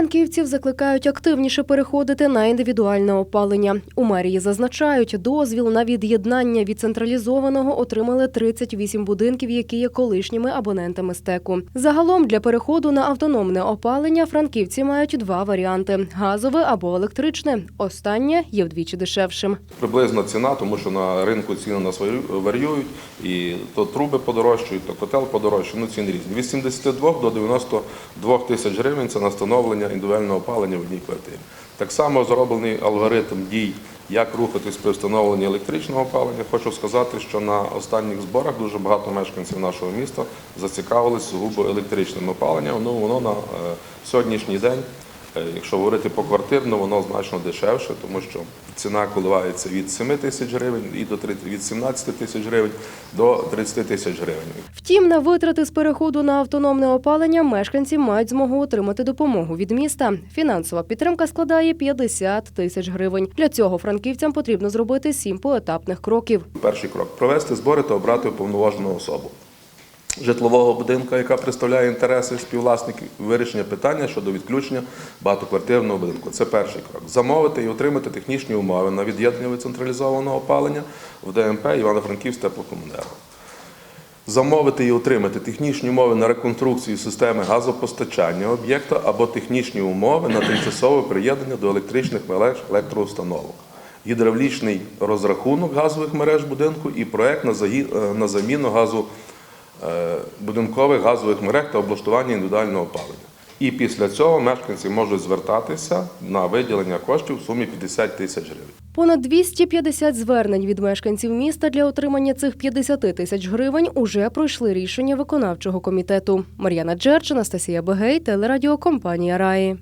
франківців закликають активніше переходити на індивідуальне опалення. У мерії зазначають, дозвіл на від'єднання від централізованого отримали 38 будинків, які є колишніми абонентами стеку. Загалом для переходу на автономне опалення франківці мають два варіанти: газове або електричне. Останнє є вдвічі дешевшим. Приблизна ціна, тому що на ринку ціни у нас варю- варіюють, і то труби подорожчають, то котел подорожчає, ну ціни різні. Від 72 до 92 тисяч гривень це на встановлення індивідуального опалення в одній квартирі. Так само зроблений алгоритм дій, як рухатись при встановленні електричного опалення. Хочу сказати, що на останніх зборах дуже багато мешканців нашого міста зацікавились сугубо електричним опаленням. Ну, воно на е, сьогоднішній день Якщо говорити по квартирно, воно значно дешевше, тому що ціна коливається від 7 тисяч гривень і до 30 від 17 тисяч гривень до 30 тисяч гривень. Втім, на витрати з переходу на автономне опалення мешканці мають змогу отримати допомогу від міста. Фінансова підтримка складає 50 тисяч гривень. Для цього франківцям потрібно зробити сім поетапних кроків. Перший крок провести збори та обрати уповноважену особу житлового будинку, яка представляє інтереси співвласників, вирішення питання щодо відключення багатоквартирного будинку. Це перший крок. Замовити і отримати технічні умови на від'єднання від централізованого опалення в ДМП Івано-Франківськ теплокомуненерго. Замовити і отримати технічні умови на реконструкцію системи газопостачання об'єкта або технічні умови на тимчасове приєднання до електричних мереж електроустановок, гідравлічний розрахунок газових мереж будинку і проект на е, заміну газу будинкових газових мереж та облаштування індивідуального опалення. І після цього мешканці можуть звертатися на виділення коштів в сумі 50 тисяч гривень. Понад 250 звернень від мешканців міста для отримання цих 50 тисяч гривень уже пройшли рішення виконавчого комітету. Мар'яна Джерч, Анастасія Бегей, телерадіокомпанія Раї.